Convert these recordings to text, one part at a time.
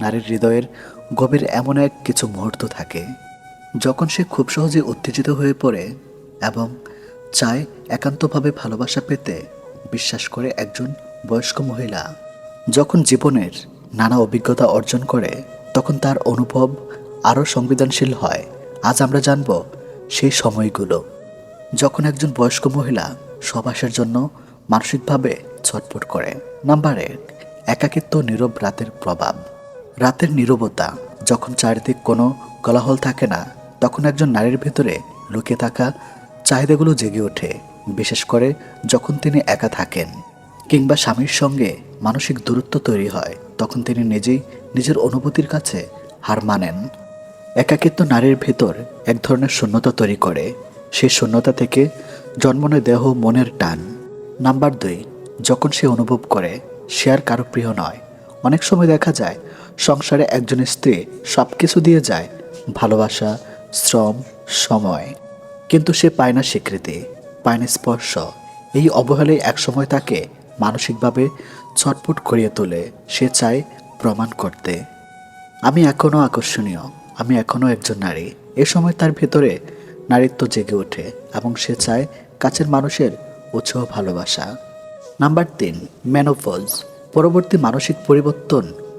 নারীর হৃদয়ের গভীর এমন এক কিছু মুহূর্ত থাকে, যখন সে খুব সহজে উত্তেজিত হয়ে পড়ে এবং চায় একান্তভাবে ভালোবাসা পেতে বিশ্বাস করে একজন বয়স্ক মহিলা। যখন জীবনের নানা অভিজ্ঞতা অর্জন করে, তখন তার অনুভব আরও সংবেদনশীল হয়। আজ আমরা জানব সেই সময়গুলো, যখন একজন বয়স্ক মহিলা সবাসের জন্য মানসিকভাবে ছটফট করে। নাম্বার এক, একাকিত্ব নীরব রাতের প্রভাব। রাতের নীরবতা, যখন চারিদিক কোনো কলাহল থাকে না, তখন একজন নারীর ভেতরে লুকিয়ে থাকা চাহিদাগুলো জেগে ওঠে, বিশেষ করে যখন তিনি একা থাকেন। কিংবা স্বামীর সঙ্গে মানসিক দূরত্ব তৈরি হয়, তখন তিনি নিজেই নিজের অনুভূতির কাছে হার মানেন। একাকিত্ব নারীর ভেতর এক ধরনের শূন্যতা তৈরি করে সেই শূন্যতা থেকে জন্ম নেয় দেহ মনের টান। নাম্বার দুই, যখন সে অনুভব করে, সে আর কারও প্রিয় নয়। অনেক সময় দেখা যায় সংসারে একজন স্ত্রী সব কিছু দিয়ে যায়, ভালোবাসা, শ্রম, সময়। কিন্তু সে পায় না স্বীকৃতি, পায় না স্পর্শ। এই অবহেলায় একসময় তাকে মানসিকভাবে ছটফট করিয়ে তোলে, সে চায় প্রমাণ করতে। আমি এখনও আকর্ষণীয়, আমি এখনও একজন নারী। এ সময় তার ভেতরে নারীত্ব জেগে ওঠে এবং সে চায় কাছের মানুষের উৎসাহ ভালোবাসা। নাম্বার তিন ম্যানোপজ পরবর্তী মানসিক পরিবর্তন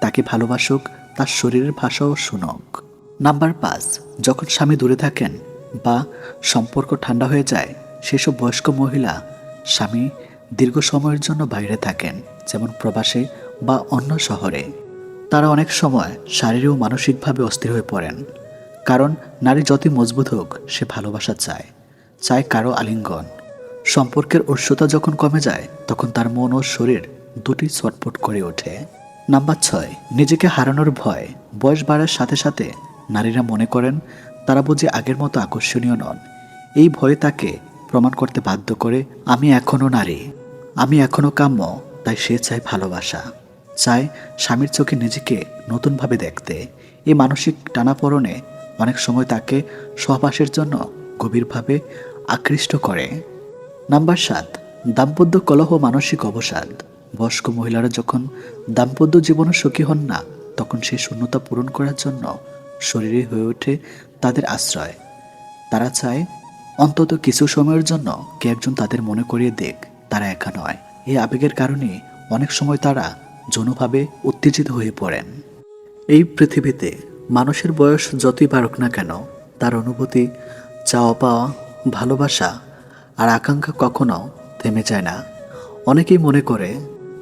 তাকে ভালোবাসুক, তার শরীরের ভাষাও শুনক। নাম্বার পাঁচ, যখন স্বামী দূরে থাকেন বা সম্পর্ক ঠান্ডা হয়ে যায়, সেসব বয়স্ক মহিলা স্বামী দীর্ঘ সময়ের জন্য বাইরে থাকেন, যেমন প্রবাসে বা অন্য শহরে। তারা অনেক সময় শারীরিক ও মানসিকভাবে অস্থির হয়ে পড়েন, কারণ নারী যতই মজবুত হোক, সে ভালোবাসা চায় চায় কারও আলিঙ্গন। সম্পর্কের উৎসতা যখন কমে যায়, তখন তার মন ও শরীর দুটি ছটফট করে ওঠে। নাম্বার ছয়, নিজেকে হারানোর ভয়। বয়স বাড়ার সাথে সাথে নারীরা মনে করেন তারা বুঝি আগের মতো আকর্ষণীয় নন। এই ভয়ে তাকে প্রমাণ করতে বাধ্য করে, আমি এখনও নারী। আমি এখনও কাম্য তাই সে চায় ভালোবাসা। চায় স্বামীর চোখে নিজেকে নতুনভাবে দেখতে। এই মানসিক টানাপড়নে অনেক সময় তাকে সহবাসের জন্য গভীরভাবে আকৃষ্ট করে। নাম্বার সাত, দাম্পত্য কলহ মানসিক অবসাদ। বয়স্ক মহিলারা যখন দাম্পত্য জীবনে সুখী হন না, তখন সেই শূন্যতা পূরণ করার জন্য শরীরে হয়ে ওঠে তাদের আশ্রয়। তারা চায় অন্তত কিছু সময়ের জন্য কে একজন তাদের মনে করিয়ে দেখ, তারা একা নয়। এই আবেগের কারণে অনেক সময় তারা যৌনভাবে উত্তেজিত হয়ে পড়েন। এই পৃথিবীতে মানুষের বয়স যতই বাড়ুক না কেন, তার অনুভূতি, চাওয়া পাওয়া, ভালোবাসা আর আকাঙ্ক্ষা কখনো থেমে যায় না। অনেকেই মনে করে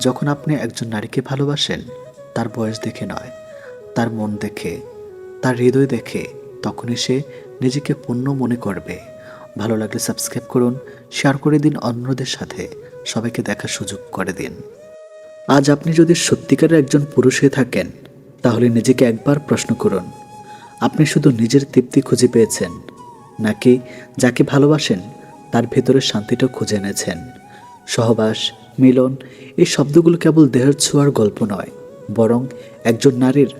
যখন আপনি একজন নারীকে ভালোবাসেন, তার বয়স দেখে নয়, তার মন দেখে, তার হৃদয় দেখে, তখনই সে নিজেকে পূর্ণ মনে করবে। ভালো লাগলে সাবস্ক্রাইব করুন, শেয়ার করে দিন অন্যদের সাথে, সবাইকে দেখার সুযোগ করে দিন। আজ আপনি যদি সত্যিকারের একজন পুরুষ হয়ে থাকেন, তাহলে নিজেকে একবার প্রশ্ন করুন, আপনি শুধু নিজের তৃপ্তি খুঁজে পেয়েছেন, নাকি যাকে ভালোবাসেন, তার ভেতরে শান্তিটা খুঁজে এনেছেন? সহবাস মিলন এই শব্দগুলো কেবল দেহের ছোঁয়ার গল্প নয়, বরং একজন নারীর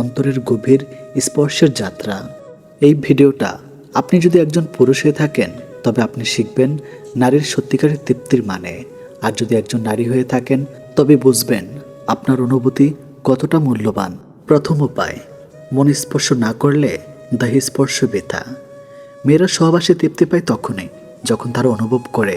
অন্তরের গভীর স্পর্শের যাত্রা। এই ভিডিওটা আপনি যদি একজন পুরুষ হয়ে থাকেন, তবে আপনি শিখবেন নারীর সত্যিকারের তৃপ্তির মানে। আর যদি একজন নারী হয়ে থাকেন, তবে বুঝবেন আপনার অনুভূতি কতটা মূল্যবান। প্রথম উপায়, মন স্পর্শ না করলে দেহ স্পর্শ বৃথা। মেয়েরা সহবাসে তৃপ্তি পায় তখনই, যখন তারা অনুভব করে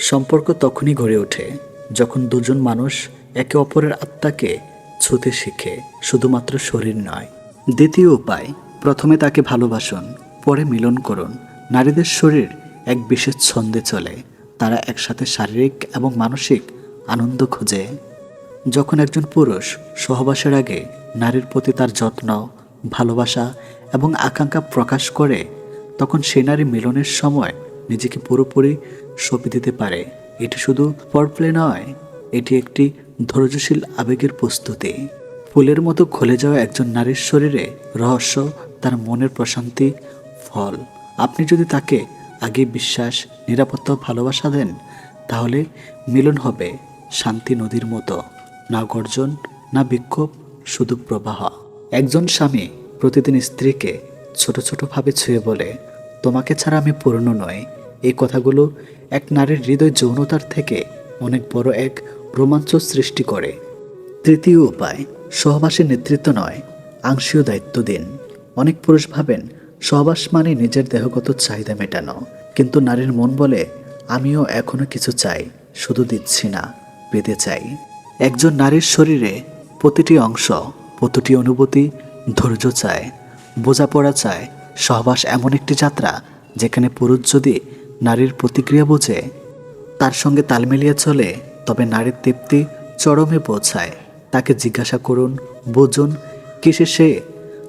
সম্পর্ক তখনই গড়ে ওঠে যখন দুজন মানুষ একে অপরের আত্মাকে ছুতে শিখে, শুধুমাত্র শরীর নয়। দ্বিতীয় উপায়, প্রথমে তাকে ভালোবাসুন, পরে মিলন করুন। নারীদের শরীর এক বিশেষ ছন্দে চলে, তারা একসাথে শারীরিক এবং মানসিক আনন্দ খোঁজে। যখন একজন পুরুষ সহবাসের আগে নারীর প্রতি তার যত্ন, ভালোবাসা এবং আকাঙ্ক্ষা প্রকাশ করে, তখন সে নারী মিলনের সময় নিজেকে পুরোপুরি সঁপে দিতে পারে। এটি শুধু পরপ্লে নয়, এটি একটি ধৈর্যশীল আবেগের প্রস্তুতি। ফুলের মতো খুলে যাওয়া একজন নারীর শরীরে রহস্য, তার মনের প্রশান্তি, ফল। আপনি যদি তাকে আগে বিশ্বাস, নিরাপত্তা ভালোবাসা দেন, তাহলে মিলন হবে শান্তি নদীর মতো। না গর্জন, না বিক্ষোভ, শুধু প্রবাহ। একজন স্বামী প্রতিদিন স্ত্রীকে ছোট ছোটভাবে ছুঁয়ে বলে, তোমাকে ছাড়া আমি পূর্ণ নই। এই কথাগুলো এক নারীর হৃদয় যৌনতার থেকে অনেক বড় এক রোমাঞ্চ সৃষ্টি করে। তৃতীয় উপায়, সহবাসের নেতৃত্ব নয়, আংশীয় দায়িত্ব দিন। অনেক পুরুষ ভাবেন, সহবাস মানে নিজের দেহগত চাহিদা মেটানো। কিন্তু নারীর মন বলে, আমিও এখনও কিছু চাই, শুধু দিচ্ছি না, পেতে চাই। একজন নারীর শরীরে প্রতিটি অংশ, প্রতিটি অনুভূতি ধৈর্য চায়, বোঝাপড়া চায়। সহবাস এমন একটি যাত্রা, যেখানে পুরুষ যদি নারীর প্রতিক্রিয়া বোঝে। তার সঙ্গে তাল মিলিয়ে চলে, তবে নারীর তৃপ্তি চরমে পৌঁছায়। তাকে জিজ্ঞাসা করুন, বুঝুন, কিসে সে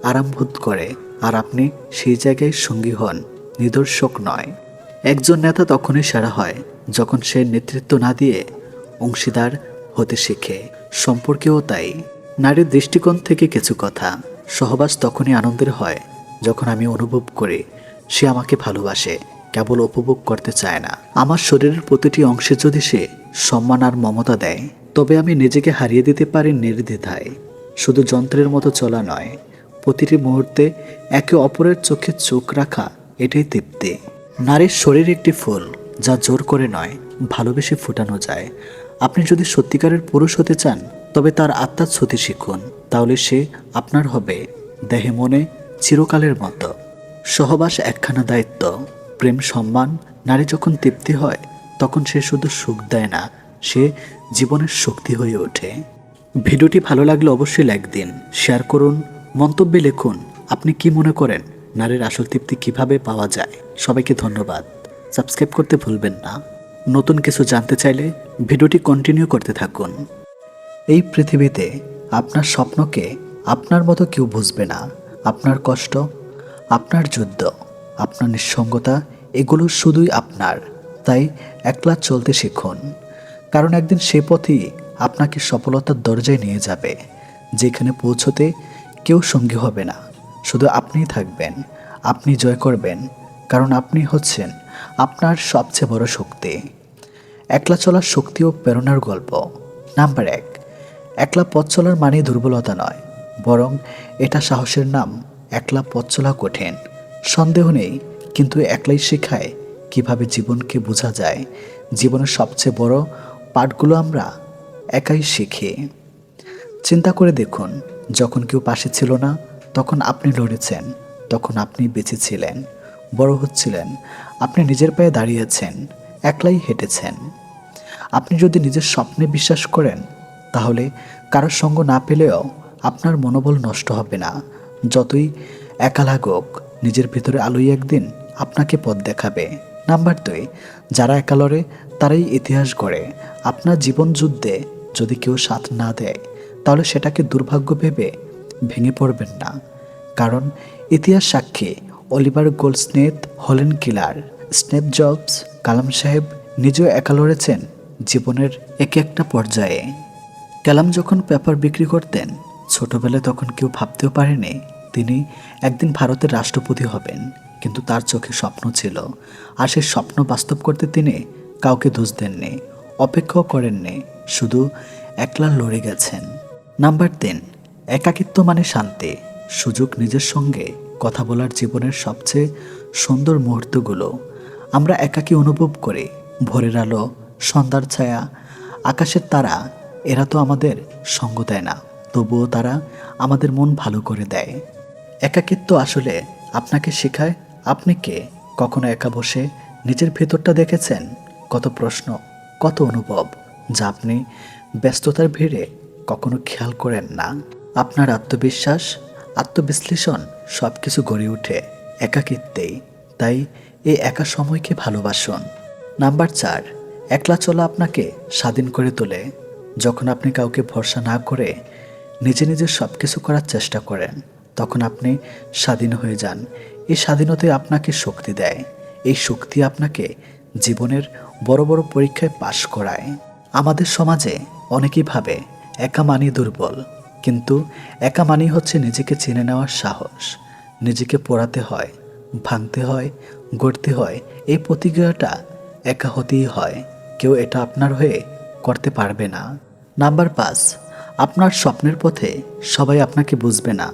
আরাম বোধ করে? আর আপনি সেই জায়গায় সঙ্গী হন, নিদর্শক নয়। একজন নেতা তখনই সেরা হয়, যখন সে নেতৃত্ব না দিয়ে অংশীদার হতে শিখে। সম্পর্কেও তাই। নারীর দৃষ্টিকোণ থেকে কিছু কথা। সহবাস তখনই আনন্দের হয়, যখন আমি অনুভব করি, সে আমাকে ভালোবাসে। কেবল উপভোগ করতে চায় না। আমার শরীরের প্রতিটি অংশে যদি সে সম্মান আর মমতা দেয়, তবে আমি নিজেকে হারিয়ে দিতে পারি নির্দ্বিধায়। শুধু যন্ত্রের মতো চলা নয়, প্রতিটি মুহূর্তে একে অপরের চোখে চোখ রাখা এটাই তৃপ্তি। নারীর শরীর একটি ফুল, যা জোর করে নয়, ভালোবেসে ফুটানো যায়। আপনি যদি সত্যিকারের পুরুষ হতে চান, তবে তার আত্মার ছুতি শিখুন, তাহলে সে আপনার হবে, দেহে মনে চিরকালের মতো। সহবাস একখানা দায়িত্ব। প্রেম, সম্মান, নারী যখন তৃপ্তি হয়, তখন সে শুধু সুখ দেয় না, সে জীবনের শক্তি হয়ে ওঠে। ভিডিওটি ভালো লাগলে অবশ্যই লাইক দিন, শেয়ার করুন, মন্তব্যে লিখুন, আপনি কি মনে করেন, নারীর আসল তৃপ্তি কীভাবে পাওয়া যায়? সবাইকে ধন্যবাদ। সাবস্ক্রাইব করতে ভুলবেন না। নতুন কিছু জানতে চাইলে ভিডিওটি কন্টিনিউ করতে থাকুন। এই পৃথিবীতে আপনার স্বপ্নকে আপনার মতো কেউ বুঝবে না। আপনার কষ্ট, আপনার যুদ্ধ। আপনার নিঃসঙ্গতা, এগুলো শুধুই আপনার। তাই একলা চলতে শিখুন। কারণ একদিন সে পথেই আপনাকে সফলতার দরজায় নিয়ে যাবে। যেখানে পৌঁছতে কেউ সঙ্গী হবে না। শুধু আপনিই থাকবেন। আপনি জয় করবেন। কারণ আপনি হচ্ছেন আপনার সবচেয়ে বড় শক্তি। একলা চলার শক্তি ও প্রেরণার গল্প। নাম্বার এক, একলা পথ চলার মানে দুর্বলতা নয়। বরং এটা সাহসের নাম, একলা পথ চলা কঠিন। সন্দেহ নেই, কিন্তু একলাই শেখায় কীভাবে জীবনকে বোঝা যায়। জীবনের সবচেয়ে বড় পাঠগুলো আমরা একাই শিখি। চিন্তা করে দেখুন, যখন কেউ পাশে ছিল না, তখন আপনি লড়েছেন, তখন আপনি বেঁচে ছিলেন, বড় হচ্ছিলেন, আপনি নিজের পায়ে দাঁড়িয়েছেন, একলাই হেঁটেছেন। আপনি যদি নিজের স্বপ্নে বিশ্বাস করেন, তাহলে কারোর সঙ্গ না পেলেও আপনার মনোবল নষ্ট হবে না, যতই একা লাগুক। নিজের ভিতরে আলোই একদিন আপনাকে পথ দেখাবে। নাম্বার দুই, যারা একা লড়ে, তারাই ইতিহাস গড়ে। আপনার জীবন যুদ্ধে যদি কেউ সাথ না দেয়, তাহলে সেটাকে দুর্ভাগ্য ভেবে ভেঙে পড়বেন না। কারণ ইতিহাস সাক্ষী অলিভার গোল্ডস্নেথ হলেন কিলার। স্নেপ জবস, কালাম সাহেব নিজেও একা লড়েছেন জীবনের এক একটা পর্যায়ে। কালাম যখন পেপার বিক্রি করতেন, ছোটবেলায় তখন কেউ ভাবতেও পারেনি তিনি একদিন ভারতের রাষ্ট্রপতি হবেন, কিন্তু তার চোখে স্বপ্ন ছিল। আর সেই স্বপ্ন বাস্তব করতে তিনি কাউকে দোষ দেননি, অপেক্ষাও করেননি, শুধু একলা লড়ে গেছেন। নাম্বার তিন, একাকিত্ব মানে শান্তি, সুযোগ নিজের সঙ্গে, কথা বলার জীবনের সবচেয়ে সুন্দর মুহূর্তগুলো। আমরা একাকী অনুভব করি, ভোরের আলো, সন্ধ্যার ছায়া, আকাশের তারা, এরা তো আমাদের সঙ্গ দেয় না, তবুও তারা আমাদের মন ভালো করে দেয়। একাকিত্ব আসলে আপনাকে শেখায় আপনি কে? কখনো একা বসে নিজের ভেতরটা দেখেছেন? কত প্রশ্ন, কত অনুভব যা আপনি ব্যস্ততার ভিড়ে কখনো খেয়াল করেন না। আপনার আত্মবিশ্বাস, আত্মবিশ্লেষণ সব কিছু গড়ে ওঠে একাকিত্বেই। তাই এই একা সময়কে ভালোবাসুন। নাম্বার চার, একলা চলা আপনাকে স্বাধীন করে তোলে। যখন আপনি কাউকে ভরসা না করে নিজে নিজে সব কিছু করার চেষ্টা করেন তখন আপনি স্বাধীন হয়ে যান। এই স্বাধীনতাই আপনাকে শক্তি দেয়। এই শক্তি আপনাকে জীবনের বড় বড় পরীক্ষায় পাশ করায়। আমাদের সমাজে অনেকেই ভাবে, একা মানি দুর্বল। কিন্তু একা মানি হচ্ছে নিজেকে চিনে নেওয়ার সাহস। নিজেকে পড়াতে হয়, ভাঙতে হয়, গড়তে হয়। এই প্রতিক্রিয়াটা একা হতেই হয়। কেউ এটা আপনার হয়ে করতে পারবে না। নাম্বার পাঁচ, আপনার স্বপ্নের পথে সবাই আপনাকে বুঝবে না।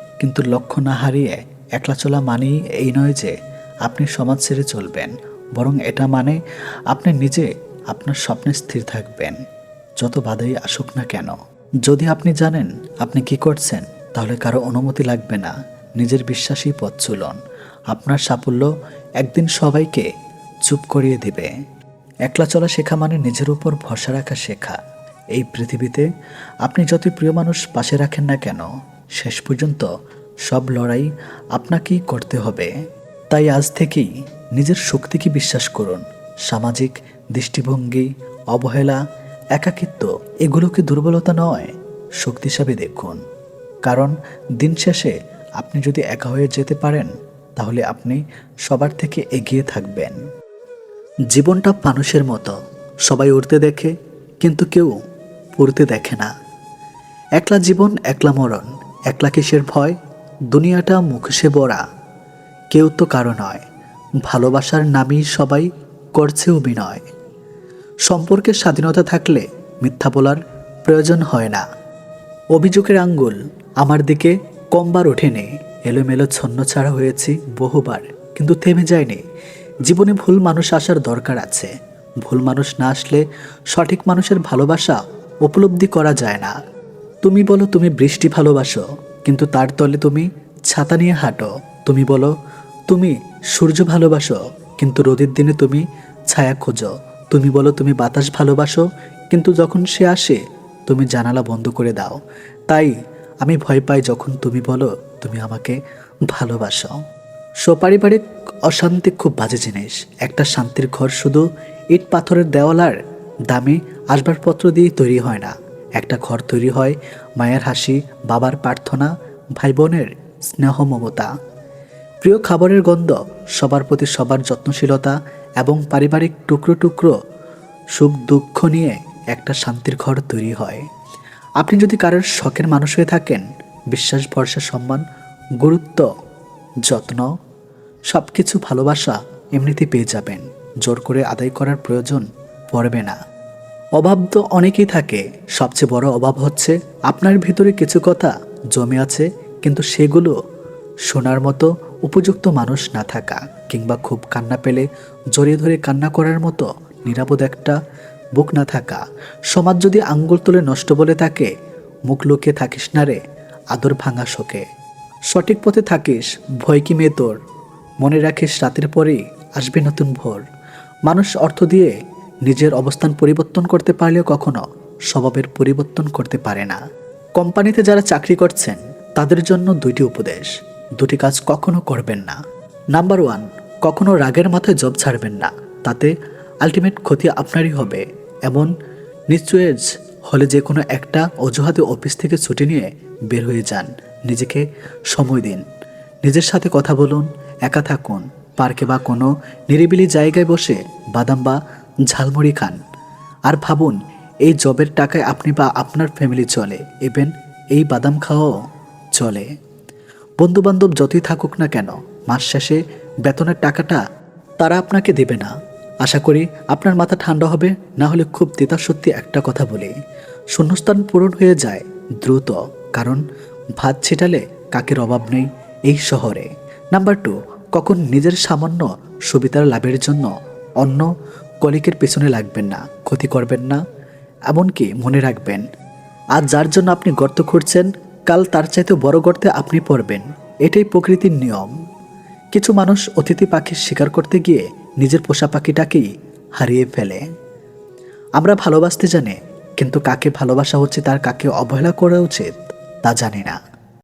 কিন্তু লক্ষ্য না হারিয়ে একলা চলা মানেই এই নয় যে আপনি সমাজ ছেড়ে চলবেন, বরং এটা মানে আপনি নিজে আপনার স্বপ্নে স্থির থাকবেন, যত বাধাই আসুক না কেন। যদি আপনি জানেন আপনি কি করছেন, তাহলে কারও অনুমতি লাগবে না, নিজের বিশ্বাসী পথ চলুন। আপনার সাফল্য একদিন সবাইকে চুপ করিয়ে দিবে। একলা চলা শেখা মানে নিজের উপর ভরসা রাখা শেখা। এই পৃথিবীতে আপনি যত প্রিয় মানুষ পাশে রাখেন না কেন শেষ পর্যন্ত সব লড়াই আপনাকেই করতে হবে। তাই আজ থেকেই নিজের শক্তিকে বিশ্বাস করুন। সামাজিক, দৃষ্টিভঙ্গি, অবহেলা, একাকিত্ব এগুলোকে দুর্বলতা নয়, শক্তি হিসাবে দেখুন। কারণ দিন শেষে আপনি যদি একা হয়ে যেতে পারেন, তাহলে আপনি সবার থেকে এগিয়ে থাকবেন। জীবনটা মানুষের মতো, সবাই উড়তে দেখে, কিন্তু কেউ পড়তে দেখে না। একলা জীবন, একলা মরণ একলা কিসের ভয়, দুনিয়াটা মুখোশে বড়া কেউ তো কারও নয়, ভালোবাসার নামই সবাই করছে অভিনয়। সম্পর্কের স্বাধীনতা থাকলে মিথ্যা বলার প্রয়োজন হয় না। অভিযোগের আঙ্গুল আমার দিকে কমবার ওঠেনি, এলোমেলো ছন্ন ছাড়া হয়েছি বহুবার, কিন্তু থেমে যায়নি। জীবনে ভুল মানুষ আসার দরকার আছে। ভুল মানুষ না আসলে সঠিক মানুষের ভালোবাসা উপলব্ধি করা যায় না। তুমি বলো তুমি বৃষ্টি ভালোবাসো, কিন্তু তার তলে তুমি ছাতা নিয়ে হাঁটো। তুমি বলো, তুমি সূর্য ভালোবাসো, কিন্তু রোদের দিনে তুমি ছায়া খোঁজো। তুমি বলো, তুমি বাতাস ভালোবাসো, কিন্তু যখন সে আসে, তুমি জানালা বন্ধ করে দাও। তাই আমি ভয় পাই যখন তুমি বলো, তুমি আমাকে ভালোবাসো। সপারিবারিক অশান্তি খুব বাজে জিনিস। একটা শান্তির ঘর শুধু ইট পাথরের দেওয়ালার দামি আসবাবপত্র দিয়ে তৈরি হয় না। একটা ঘর তৈরি হয়, মায়ের হাসি, বাবার প্রার্থনা ভাই বোনের স্নেহ মমতা। প্রিয় খাবারের গন্ধ, সবার প্রতি সবার যত্নশীলতা এবং পারিবারিক টুকরো টুকরো সুখ দুঃখ নিয়ে একটা শান্তির ঘর তৈরি হয়। আপনি যদি কারোর শখের মানুষ হয়ে থাকেন, বিশ্বাস, ভরসা, সম্মান, গুরুত্ব, যত্ন সব কিছু ভালোবাসা এমনিতেই পেয়ে যাবেন। জোর করে আদায় করার প্রয়োজন পড়বে না। অভাব তো অনেকেই থাকে। সবচেয়ে বড় অভাব হচ্ছে আপনার ভিতরে কিছু কথা জমে আছে, কিন্তু সেগুলো শোনার মতো উপযুক্ত মানুষ না থাকা কিংবা খুব কান্না পেলে জড়িয়ে ধরে কান্না করার মতো নিরাপদ একটা বুক না থাকা। সমাজ যদি আঙ্গুল তুলে নষ্ট বলে তাকে মুখ লুকিয়ে থাকিস না রে, আদর ভাঙা শোকে। সঠিক পথে থাকিস, ভয় কি মেয়ে তোর? মনে রাখিস রাতের পরেই আসবে নতুন ভোর। মানুষ অর্থ দিয়ে নিজের অবস্থান পরিবর্তন করতে পারলেও কখনো স্বভাবের পরিবর্তন করতে পারে না। কোম্পানিতে যারা চাকরি করছেন, তাদের জন্য দুইটি উপদেশ। দুটি কাজ কখনো করবেন না। নাম্বার ওয়ান, কখনো রাগের মাথায় জব ছাড়বেন না। তাতে আলটিমেট ক্ষতি আপনারই হবে। এমন নিশ্চয়েজ হলে যে কোনো একটা অজুহাতে অফিস থেকে ছুটি নিয়ে বের হয়ে যান। নিজেকে সময় দিন। নিজের সাথে কথা বলুন, একা থাকুন। পার্কে বা কোনো নিরিবিলি জায়গায় বসে বাদাম বা ঝালমুড়ি খান। আর ভাবুন, এই জবের টাকায় আপনি বা আপনার ফ্যামিলি চলে ইভেন এই বাদাম খাওয়াও চলে। বন্ধুবান্ধব যতই থাকুক না কেন, মাস শেষে বেতনের টাকাটা তারা আপনাকে দেবে না। আশা করি আপনার মাথা ঠান্ডা হবে, না হলে খুব তেতা সত্যি একটা কথা বলি। শূন্যস্থান পূরণ হয়ে যায় দ্রুত, কারণ ভাত ছিটালে কাকের অভাব নেই এই শহরে। নাম্বার টু কখন নিজের সামান্য সুবিধার লাভের জন্য অন্য কলিকের পেছনে লাগবেন না, ক্ষতি করবেন না, এমনকি মনে রাখবেন আজ যার জন্য আপনি গর্ত খুঁড়ছেন, কাল তার চাইতে বড় গর্তে আপনি পড়বেন, এটাই প্রকৃতির নিয়ম। কিছু মানুষ অতিথি পাখির শিকার করতে গিয়ে নিজের পোষা পাখিটাকেই হারিয়ে ফেলে। আমরা ভালোবাসতে জানি, কিন্তু কাকে ভালোবাসা হচ্ছে, তার কাকে অবহেলা করা উচিত, তা জানি না।